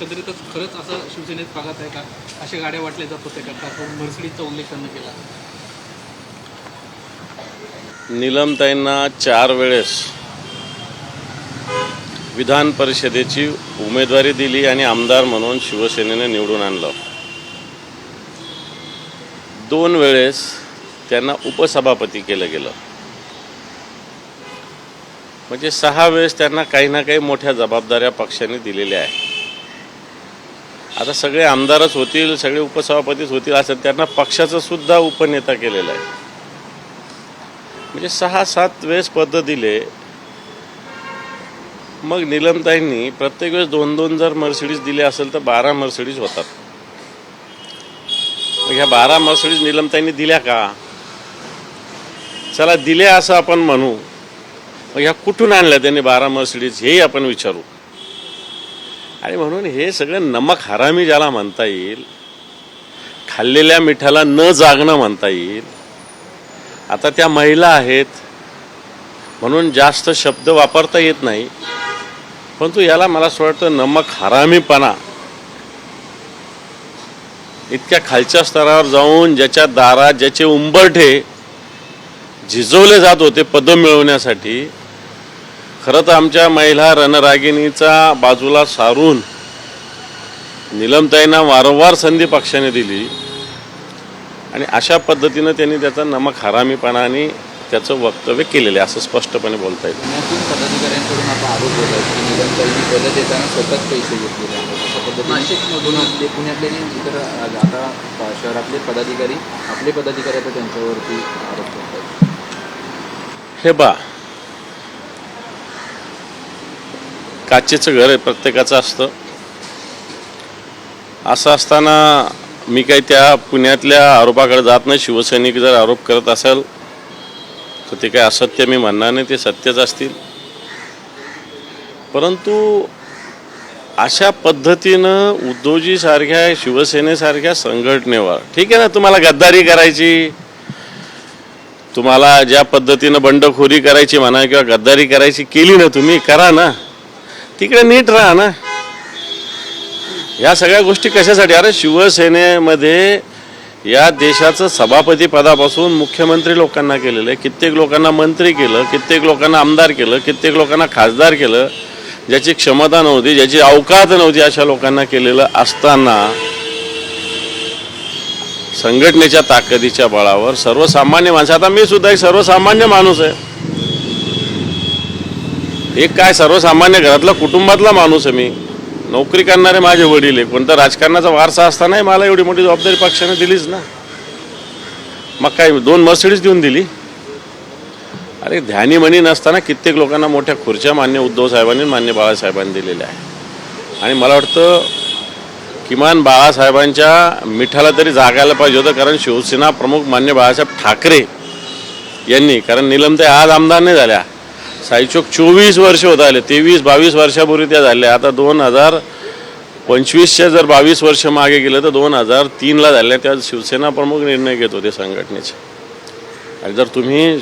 एकंदरीतच खरंच असं शिवसेनेत भागात आहे का? अशा गाड्या वाटल्या जात होत्या का? का करून मर्सिडीजचा उल्लेख त्यांना केला? निलमताईंना चार वेळेस विधान परिषदेची उमेदवारी दिली आणि आमदार म्हणून शिवसेनेने निवडून आणलं. दोन वेळेस त्यांना उपसभापती केलं गेलं. म्हणजे सहा वेळेस त्यांना काही ना काही मोठ्या जबाबदाऱ्या पक्षाने दिलेल्या आहे आता सगळे आमदारच होतील सगळे उपसभापतीच होतील असं त्यांना पक्षाचं सुद्धा उपनेता केलेलं आहे. म्हणजे सहा सात वेळेस पद दिले. मग निलमताईंनी प्रत्येक वेळेस दोन दोन जर मर्सिडीज दिले असेल तर बारा मर्सिडीज होतात. मग ह्या बारा मर्सिडीज निलमताईंनी दिल्या का? चला दिल्या असं आपण म्हणू. मग ह्या कुठून आणल्या त्यांनी बारा मर्सिडीज हेही आपण विचारू. आणि म्हणून हे सगळं नमक हरामी ज्याला म्हणता येईल खाल्लेल्या मिठाला न जागणं म्हणता येईल. आता त्या महिला आहेत म्हणून जास्त शब्द वापरता येत नाही परंतु याला मला असं वाटतं नमक हरामीपणा. इतक्या खालच्या स्तरावर जाऊन ज्याच्या दारात ज्याचे उंबरठे झिजवले जात होते पदं मिळवण्यासाठी खरं तर आमच्या महिला रणरागिणीचा बाजूला सारून निलमताईंना वारंवार संधी पक्षाने दिली. आणि अशा पद्धतीनं त्यांनी त्याचा नमक हरामीपणा आणि त्याचं वक्तव्य केलेलं आहे असं स्पष्टपणे बोलता येईल. पदाधिकाऱ्यांकडून आता आरोप होत आहे की निलमताईंनी पदं देताना स्वतःच पैसे घेतलेले आहेत. अशा पद्धतीने नाशिकमधून पुण्यातले पुण्यातले आणि इतर आता प- शहरातले पदाधिकारी आपले पदाधिकारी आता त्यांच्यावरती आरोप करतात हे बा काचेचं घर आहे प्रत्येकाचं असतं. असं असताना मी काही त्या पुण्यातल्या आरोपाकडे जात नाही. शिवसैनिक जर आरोप करत असेल तर ते काय असत्य मी म्हणणार नाही ते सत्यच असतील. परंतु अशा पद्धतीनं उद्धवजीसारख्या शिवसेनेसारख्या संघटनेवर ठीक आहे ना तुम्हाला गद्दारी करायची तुम्हाला ज्या पद्धतीनं बंडखोरी करायची म्हणा किंवा गद्दारी करायची केली ना तुम्ही करा ना. तिकडे नीट राहा ना. या सगळ्या गोष्टी कशासाठी? अरे शिवसेनेमध्ये या देशाचं सभापती पदापासून मुख्यमंत्री लोकांना केलेलं आहे. कित्येक लोकांना मंत्री केलं कित्येक लोकांना आमदार केलं कित्येक लोकांना खासदार केलं ज्याची क्षमता नव्हती ज्याची अवकात नव्हती अशा लोकांना केलेलं असताना संघटनेच्या ताकदीच्या बळावर सर्वसामान्य माणसं आता मी सुद्धा एक सर्वसामान्य माणूस आहे. एक काय सर्वसामान्य घरातला कुटुंबातला माणूस आहे मी. नोकरी करणारे माझे वडील आहे. कोणता राजकारणाचा वारसा असतानाही मला एवढी मोठी जबाबदारी पक्षाने दिलीच ना. मग काय दोन मर्सिडीज देऊन दिली. अरे ध्यानी म्हणी नसताना कित्येक लोकांना मोठ्या खुर्च्या मान्य उद्धव साहेबांनी मान्य बाळासाहेबांनी दिलेल्या आहे आणि मला वाटतं किमान बाळासाहेबांच्या मिठाला तरी जागायला पाहिजे होतं कारण शिवसेना प्रमुख मान्य बाळासाहेब ठाकरे यांनी कारण निलमते आज आमदार नाही झाल्या. साईचोक चोवीस वर्ष होत आले तेवीस बावीस वर्षापूर्वी त्या झाल्या. आता दोन हजार पंचवीसच्या जर बावीस वर्ष मागे गेलं तर दोन हजार तीनला झाल्या. त्या शिवसेना प्रमुख निर्णय घेत होते संघटनेचे. आणि जर तुम्ही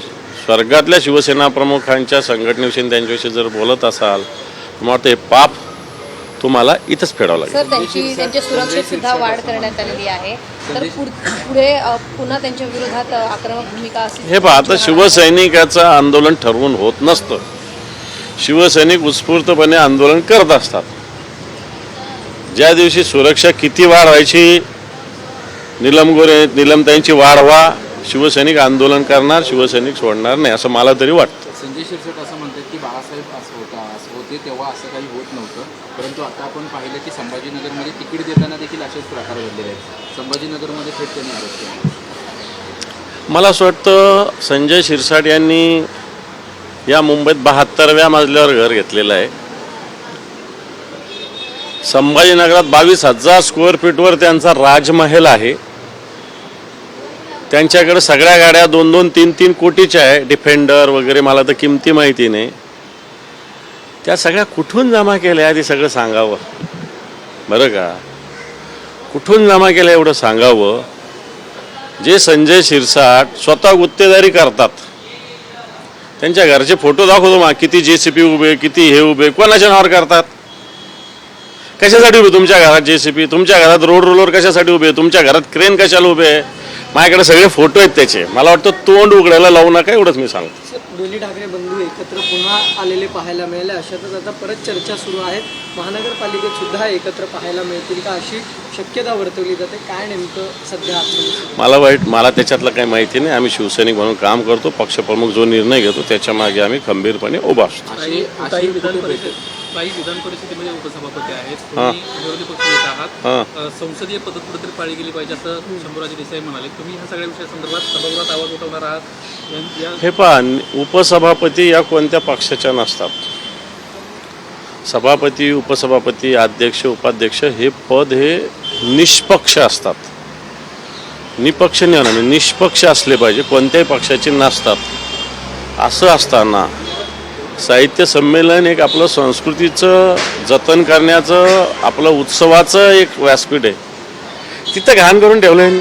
स्वर्गातल्या शिवसेना प्रमुखांच्या संघटनेविषयी त्यांच्याविषयी जर बोलत असाल तर मला वाटतं हे पाप तुम्हाला इथंच फेडावं लागेल. सर त्यांची त्यांच्या सुरक्षेत सुद्धा वाढ करण्यात आलेली आहे. तर पुढ- पुढे अ, पुन्हा त्यांच्या विरोधात अ, आक्रमक भूमिका असेल हे पहा आता शिवसैनिकाचं आंदोलन ठरवून होत नसतं. शिवसैनिक उत्स्फूर्तपणे आंदोलन करत असतात. ज्या दिवशी सुरक्षा किती वाढवायची निलम गोरे निलमताईंची वाढ व्हा शिवसैनिक आंदोलन करणार शिवसैनिक सोडणार नाही असं मला तरी वाटतं. संजय शिरसाट असं म्हणतात की बाळासाहेब असं होता असं होते तेव्हा असं काही होत नव्हतं. परंतु आता आपण पाहिलं की संभाजीनगरमध्ये तिकीट देताना देखील असेच प्रकार घडलेले आहेत. संभाजीनगरमध्ये थेट त्यांनी आरोप केला. मला असं वाटतं संजय शिरसाट यांनी या मुंबईत बहात्तरव्या मजल्यावर घर घेतलेलं आहे. संभाजीनगरात बावीस हजार स्क्वेअर फीटवर त्यांचा राजमहल आहे. त्यांच्याकडे सगळ्या गाड्या दोन दोन तीन तीन कोटीच्या आहे. डिफेंडर वगैरे मला तर किमती माहिती नाही. त्या सगळ्या कुठून जमा केल्या ते सगळं सांगावं? बरं का? कुठून जमा केल्या एवढं सांगावं? जे संजय शिरसाट स्वतः गुत्तेदारी करतात. त्यांच्या घरचे फोटो दाखवतो मा किती जे सी पी उभे किती हे उभे कोणाच्या नावावर करतात? कशासाठी उभे? तुमच्या घरात जे सी पी तुमच्या घरात रोड रोलर कशासाठी उभे? तुमच्या घरात क्रेन कशाला उभे? आहे माझ्याकडे सगळे फोटो आहेत त्याचे. मला वाटतं तोंड उघडायला लावू नका एवढंच मी सांगतो. दोन्ही ठाकरे बंधू एकत्र पुन्हा आलेले पाहायला मिळाले. अशातच आता परत चर्चा सुरू आहेत. महानगरपालिकेत सुद्धा एकत्र पाहायला मिळतील का अशी शक्यता वर्तवली जाते? काय नेमकं सध्या मला वाईट मला त्याच्यातलं काही माहिती नाही. आम्ही शिवसैनिक म्हणून काम करतो. पक्षप्रमुख जो निर्णय घेतो त्याच्यामागे आम्ही खंबीरपणे उभा असतो. काही विधान परिषदेमध्ये उपसभापती आहेत. तुम्ही विरोधी पक्षनेते आहात. हां. संसदीय पद्धत कुठेतरी पाळली गेली पाहिजे असं शंभूराजे देसाई म्हणाले. तुम्ही ह्या सगळ्या विषयासंदर्भात सभागृहात आवाज उठवणार आहात. हे पहा उपसभापती या कोणत्या पक्षाच्या नसतात? सभापती उपसभापती अध्यक्ष उपाध्यक्ष हे पद हे निष्पक्ष असतात. निपक्ष होणार म्हणजे निष्पक्ष असले पाहिजे कोणत्याही पक्षाचे नसतात. असं असताना साहित्य संमेलन एक आपलं संस्कृतीचं जतन करण्याचं आपलं उत्सवाचं एक व्यासपीठ आहे. तिथं घाण करून ठेवलं आहे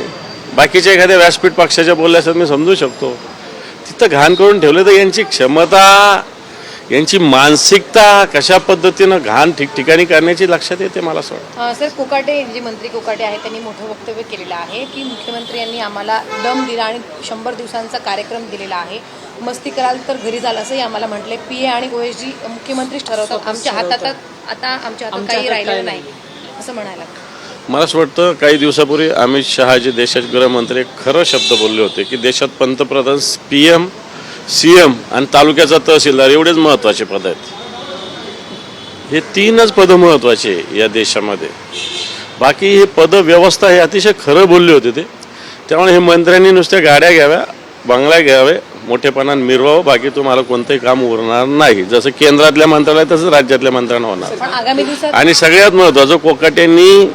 बाकीच्या एखाद्या व्यासपीठ पक्षाच्या बोलल्यास मी समजू शकतो. तिथं घाण करून ठेवलं तर यांची क्षमता यांची मानसिकता कशा पद्धतीनं घाण ठिकठिकाणी करण्याची लक्षात येते मला असं वाटतं. अ, सर कोकाटे जे मंत्री कोकाटे आहेत त्यांनी मोठं वक्तव्य केलेलं आहे की मुख्यमंत्र्यांनी आम्हाला दम दिला आणि शंभर दिवसांचा कार्यक्रम दिलेला आहे. मस्ती कराल तर घरी झालं असंही आम्हाला म्हटलंय पी ए आणि ओएसजी मुख्यमंत्रीच ठरवतात. आमच्या हातात आता आमच्या हातात काही राहिलेलं नाही. असं म्हणायला मला असं वाटतं काही दिवसापूर्वी अमित शहा जे देशाचे गृहमंत्री खरं शब्द बोलले होते की देशात पंतप्रधान पी एम सी एम आणि तालुक्याचा तहसीलदार एवढेच महत्त्वाचे पद आहेत. हे तीनच पदं महत्त्वाचे या देशामध्ये. बाकी हे पद व्यवस्था हे अतिशय खरं बोलले होते ते. त्यामुळे हे मंत्र्यांनी नुसत्या गाड्या घ्याव्या बंगल्या घ्यावे मोठेपणाने मिरवावं बाकी तुम्हाला कोणतंही काम उरणार नाही. जसं केंद्रातल्या मंत्र्याला तसं राज्यातल्या मंत्र्यांना होणार. पण आगामी दिवसात आणि सगळ्यात महत्वाचं कोकाटेंनी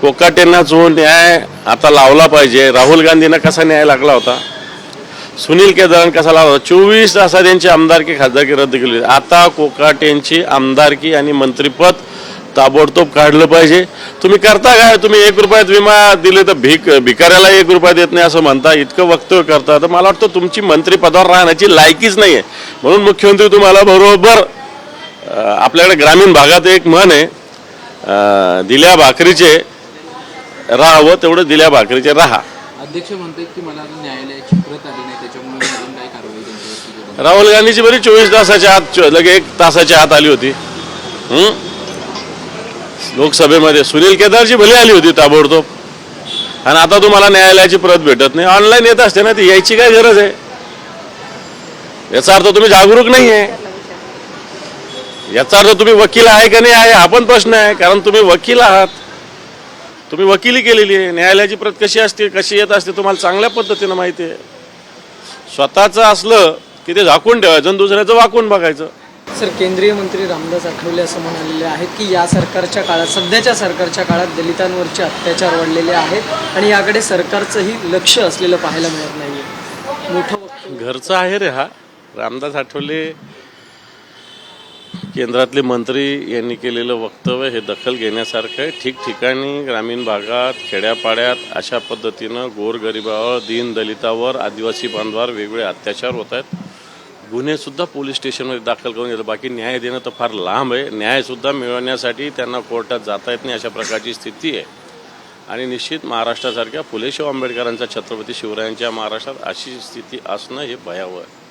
कोकाटेंना जो न्याय आता लावला पाहिजे. राहुल गांधींना कसा न्याय लागला होता? सुनील केदारन कसा लावला होता? चोवीस तासात यांची आमदारकी खासदारकी रद्द केली. आता कोकाटेंची आमदारकी आणि मंत्रिपद ताबडतोब काढलं पाहिजे. तुम्ही करता काय? तुम्ही एक रुपयात विमा दिले तर भिक भिकाऱ्याला एक रुपया देत नाही असं म्हणता इतकं वक्तव्य करता. तर मला वाटतं तुमची मंत्रिपदावर राहण्याची लायकीच नाही आहे म्हणून मुख्यमंत्री तुम्हाला बरोबर आपल्याकडे ग्रामीण भागात एक म्हण आहे दिल्या भाकरीचे राहावं तेवढं दिल्या भाकरीचे राहा. अध्यक्ष म्हणतात की मला न्यायालयाची प्रत आली नाही त्याच्यामुळे राहुल गांधीची बरी चोवीस तासाच्या आत लगे एक तासाच्या आत आली होती? लोकसभेमध्ये सुनील केदारची भली आली होती ताबडतोब. आणि आता तुम्हाला न्यायालयाची प्रत भेटत नाही. ऑनलाईन येत असते ना ती यायची काय गरज आहे? याचा अर्थ तुम्ही जागरूक नाही आहे. याचा अर्थ तुम्ही वकील आहे का नाही आहे हा पण प्रश्न आहे. कारण तुम्ही वकील आहात. तुम्ही वकिली केलेली आहे. न्यायालयाची प्रत कशी असते कशी येत असते तुम्हाला चांगल्या पद्धतीनं माहिती आहे. स्वतःचं असलं की ते झाकून ठेवायचं आणि दुसऱ्याचं वाकून बघायचं. सर केंद्रीय मंत्री रामदास आठवले असं म्हणालेले आहेत की या सरकारच्या काळात सध्याच्या सरकारच्या काळात दलितांवरचे अत्याचार वाढलेले आहेत आणि याकडे सरकारचंही लक्ष असलेलं पाहायला मिळत नाही मोठं घरचं आहे रे हा. रामदास आठवले केंद्रातले मंत्री यांनी केलेलं वक्तव्य हे दखल घेण्यासारखं आहे. ठिकठिकाणी ग्रामीण भागात खेड्यापाड्यात अशा पद्धतीनं गोरगरिबावर दीन दलितावर आदिवासी बांधवावर वेगवेगळे अत्याचार होत आहेत. गुन्हेसुद्धा पोलीस स्टेशनमध्ये दाखल करून घेतात बाकी न्याय देणं तर फार लांब आहे. न्यायसुद्धा मिळवण्यासाठी त्यांना कोर्टात जाता येत नाही अशा प्रकारची स्थिती आहे. आणि निश्चित महाराष्ट्रासारख्या फुले शाहू आंबेडकरांच्या छत्रपती शिवरायांच्या महाराष्ट्रात अशी स्थिती असणं हे भयावह आहे.